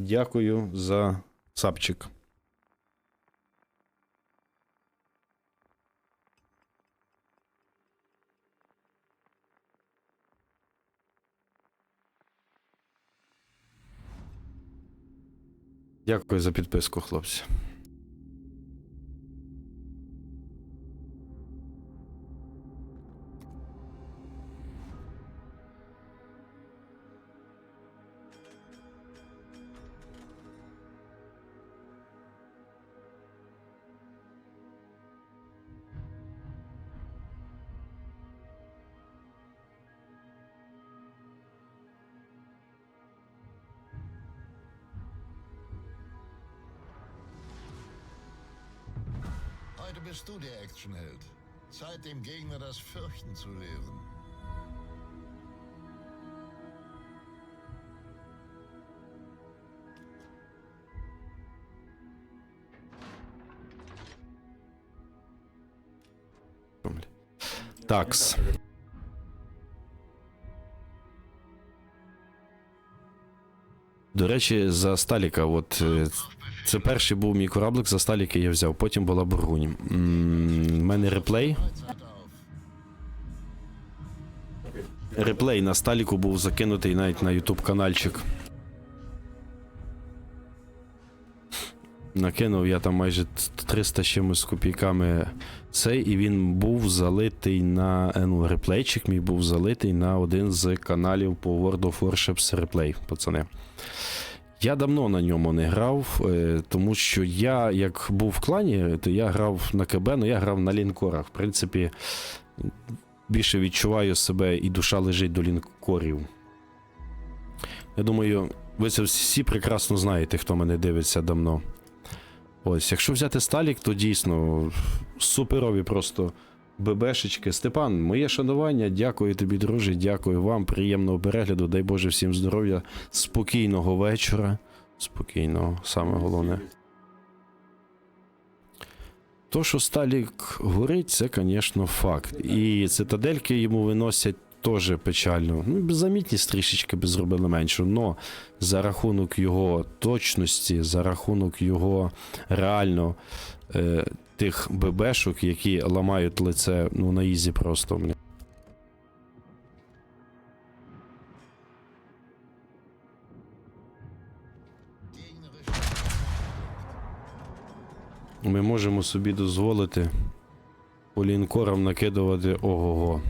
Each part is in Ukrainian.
Дякую за сапчик. Дякую за підписку, хлопці. Heute bist du der Actionheld. Zeit dem Gegner das Fürchten zu lehren. Такс. До речі, за Сталіка, от це перший був мій кораблик за Сталіка я взяв, потім була Бургунь. У мене реплей. Реплей на Сталіку був закинутий навіть на YouTube каналчик. Накинув я там майже 300 з чимось з копійками цей, і він був залитий на е, ну, реплейчик мій був залитий на один з каналів по World of Warships Replay, пацани. Я давно на ньому не грав, е, тому що я, як був в клані, то я грав на КБ, але я грав на лінкорах. В принципі, більше відчуваю себе і душа лежить до лінкорів. Я думаю, ви це всі прекрасно знаєте, хто мене дивиться давно. Ось, якщо взяти Сталік, то дійсно суперові просто ББшечки. Степан, моє шанування, дякую тобі, друже, дякую вам. Приємного перегляду. Дай Боже всім здоров'я, спокійного вечора. Спокійного, саме головне. То, що Сталік горить, це, звісно, факт. І цитадельки йому виносять теж печально. Ну, беззамітність трішечки би зробили меншу. Но за рахунок його точності, за рахунок його реально е, тих ББшок, які ламають лице ну, на ізі просто. Ми можемо собі дозволити по лінкорам накидувати ого-го.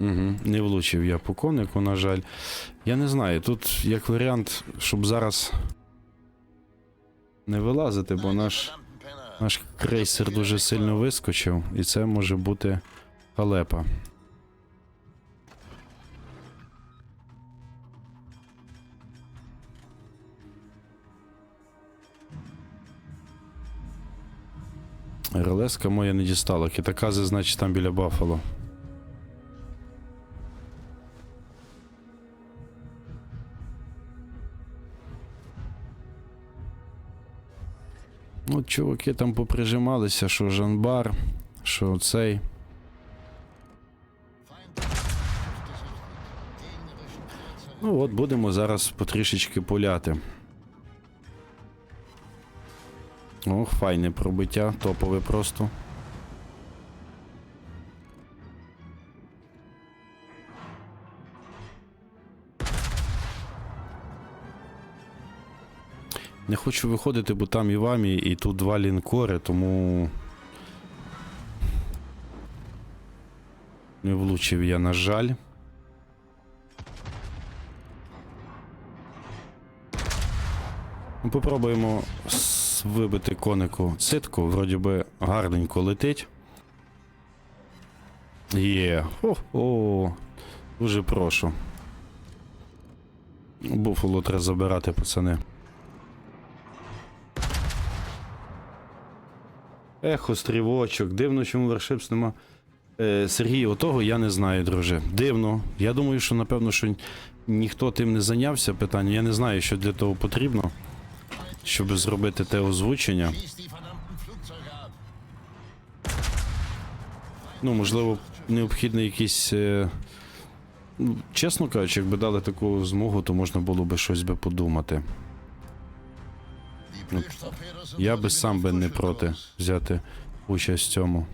Угу, не влучив я по конику, на жаль. Я не знаю, тут як варіант, щоб зараз не вилазити, бо наш, наш крейсер дуже сильно вискочив, і це може бути халепа. Релеска моя не дістала. Китакази, значить, там біля Баффало. Ну, чуваки там поприжималися, що Жанбар, що цей. Ну от будемо зараз потрішечки пуляти. Ох, файне пробиття, топове просто. Не хочу виходити, бо там і вамі, і тут два лінкори, тому. Не влучив я, на жаль. Ну, Попробуємо вибити конику ситку, вроді би гарненько летить. Є. О, о, дуже прошу. Буфало треба забирати, пацани. Ех, острівочок. Дивно, чому вершипс нема. Е, Сергій, отого я не знаю, друже. Дивно. Я думаю, що напевно, що ніхто тим не зайнявся питання. Я не знаю, що для того потрібно, щоб зробити те озвучення. Ну, можливо, необхідний якийсь е, Ну, Чесно кажучи, якби дали таку змогу, то можна було би щось би подумати. Я би сам би не проти взяти участь в цьому.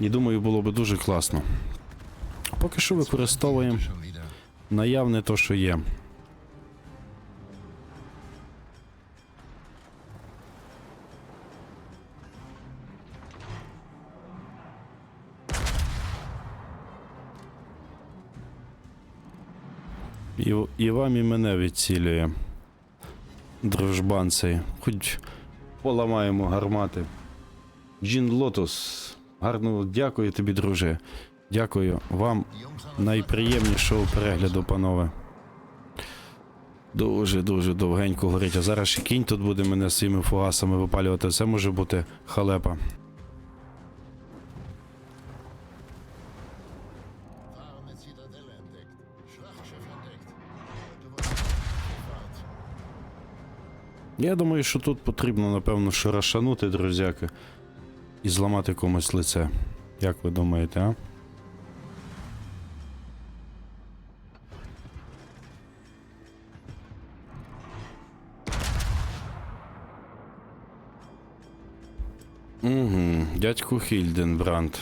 І думаю, було би дуже класно. Поки що використовуємо наявне то, що є. І, і вам і мене відцілює. Дружбан цей. Хоч поламаємо гармати. Джін Лотос. Гарно дякую тобі, друже. Дякую вам Найприємнішого перегляду, панове. Дуже дуже довгенько горить. А зараз ще кінь тут буде мене своїми фугасами випалювати. Це може бути халепа. Я думаю, що тут потрібно, напевно, шарашанути, друзяки, і зламати комусь лице. Як ви думаєте, а? Угу, дядьку Хільденбранд.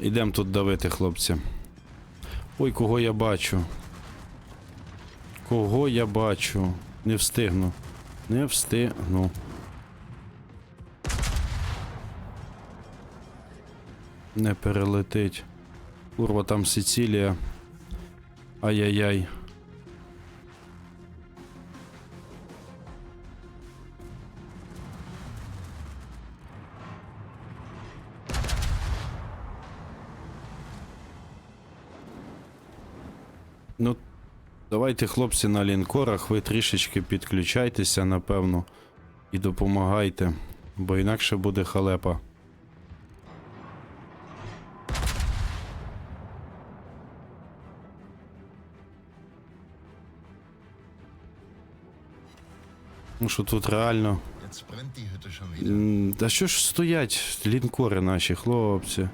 Ідемо тут давити, хлопці. Ой, кого я бачу. Кого я бачу? Не встигну. Не встигну. Не перелетить. Курва, там Сицилія. Ай-яй-яй. Давайте, хлопці, на лінкорах, ви трішечки підключайтеся, напевно, і допомагайте, бо інакше буде халепа. Ну що тут реально. Та що ж стоять лінкори наші, хлопці?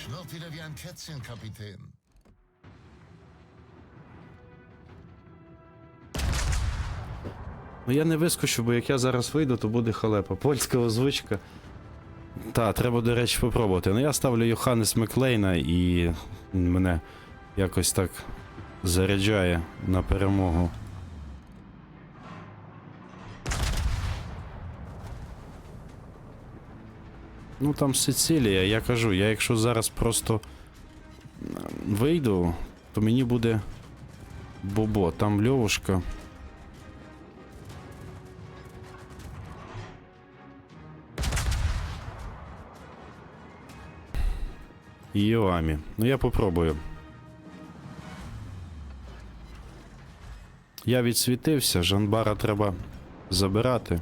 Schnurrt wieder wie ein Kätzchen, Kapitän. Ну я не вискочу, бо як я зараз вийду, то буде халепа. Польська озвучка. Та, треба, до речі, попробувати. Ну я ставлю Йоханнес Маклейна і мене якось так заряджає на перемогу. Ну там Сицилія, я кажу, я якщо зараз просто вийду, то мені буде бобо. Там Льовушка. Йоамі. Ну я попробую. Я відсвітився, Жанбара треба забирати.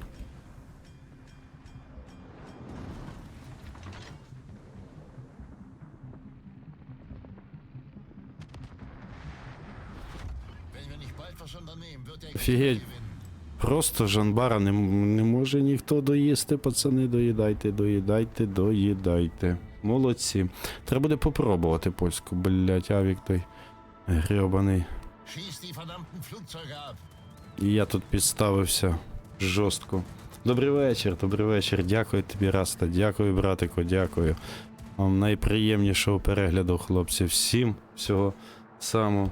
Офігеть. Просто Жанбара не, не може ніхто доїсти, пацани, доїдайте, доїдайте, доїдайте. Молодці. Треба буде попробувати польську, блять, авік той ab. І я тут підставився жорстко. Добрий вечір, добрий вечір. Дякую тобі, Раста. Дякую, братику, дякую. Вам найприємнішого перегляду, хлопці. Всім всього самого.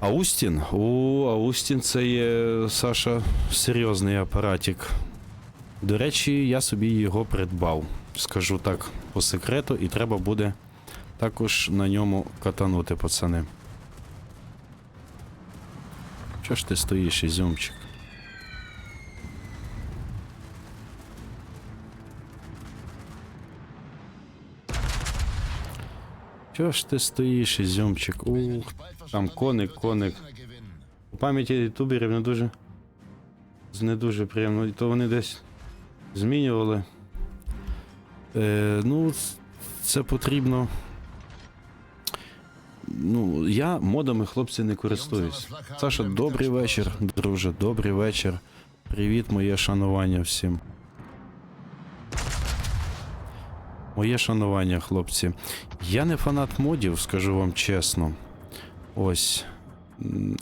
Аустін? О, Аустін це є Саша серйозний апаратик. До речі, я собі його придбав. Скажу так по секрету, і треба буде також на ньому катанути, пацани. Чого ж ти стоїш, ізюмчик? Чого ж ти стоїш, ізюмчик? Ух, там коник, коник. У пам'яті ютуберів не дуже. Не дуже приємно. І то вони десь змінювали. Е, ну, це потрібно. ну, я модами, хлопці, не користуюсь. Саша, добрий вечір, друже, добрий вечір. Привіт, моє шанування всім. Моє шанування, хлопці. Я не фанат модів, скажу вам чесно. Ось.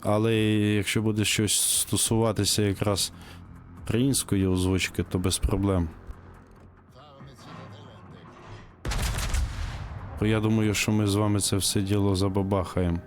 Але якщо буде щось стосуватися якраз української озвучки, то без проблем. То я думаю, що ми з вами це все діло забабахаємо.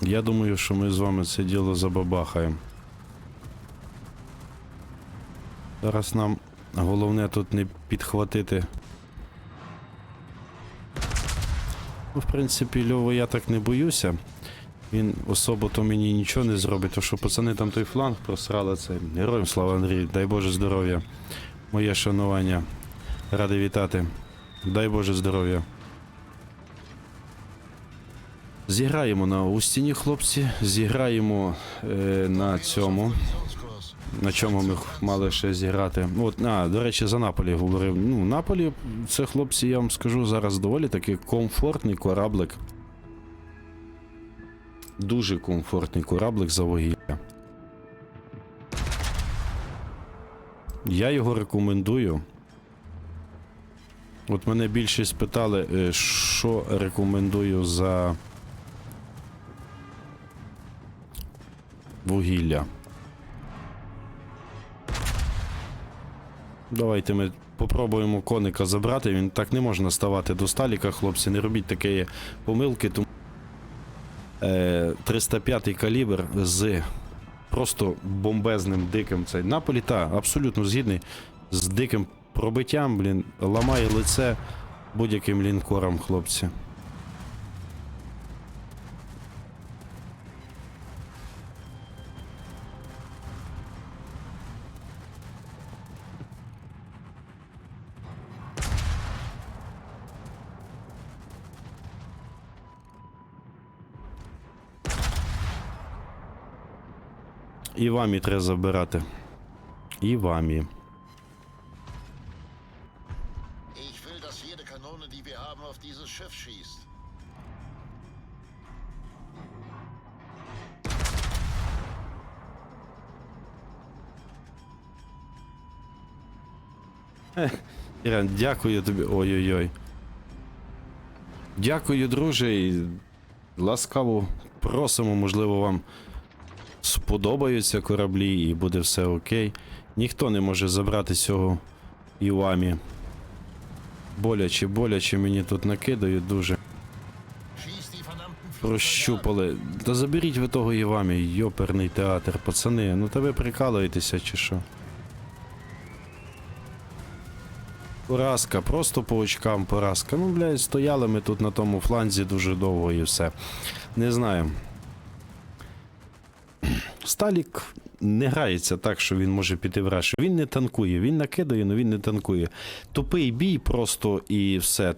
Я думаю, що ми з вами це діло забабахаємо. Зараз нам головне тут не підхватити Ну, в принципі, Льова я так не боюся. Він особо то мені нічого не зробить, то що пацани там той фланг просрали це. Героям слава Андрій, дай Боже здоров'я. Моє шанування. Радий вітати. Дай Боже здоров'я. Зіграємо на Устіні, хлопці. Зіграємо е, на цьому. На чому ми мали ще зіграти? От, а, до речі, за Наполі говорив. Ну, Наполі, це хлопці, я вам скажу зараз доволі таки комфортний кораблик. Дуже комфортний кораблик за вугілля. Я його рекомендую. От мене більшість питали, е, що рекомендую за вугілля. Давайте ми попробуємо коника забрати. Він так не можна ставати до сталіка, хлопці. Не робіть такої помилки. Тому... Е, 305 калібр з просто бомбезним диким цей Наполі, та, абсолютно згідний з диким пробиттям, блін, ламає лице будь-яким лінкором, хлопці. І вамі треба забирати. І вамі. Schiff schießt. Ірен, дякую тобі. Ой-ой-ой. Дякую, друже. І ласкаво просимо, можливо, вам сподобаються кораблі і буде все окей. Ніхто не може забрати цього Івамі. Боляче, боляче мені тут накидають дуже. Прощупали. Та заберіть ви того Івамі, йоперний театр, пацани. Ну та ви прикалуєтеся чи що? Поразка, просто по очкам поразка. Ну, блядь, стояли ми тут на тому фланзі дуже довго і все. Не знаю. Сталік не грається так, що він може піти в раш. Він не танкує, він накидає, але він не танкує. Тупий бій просто і все.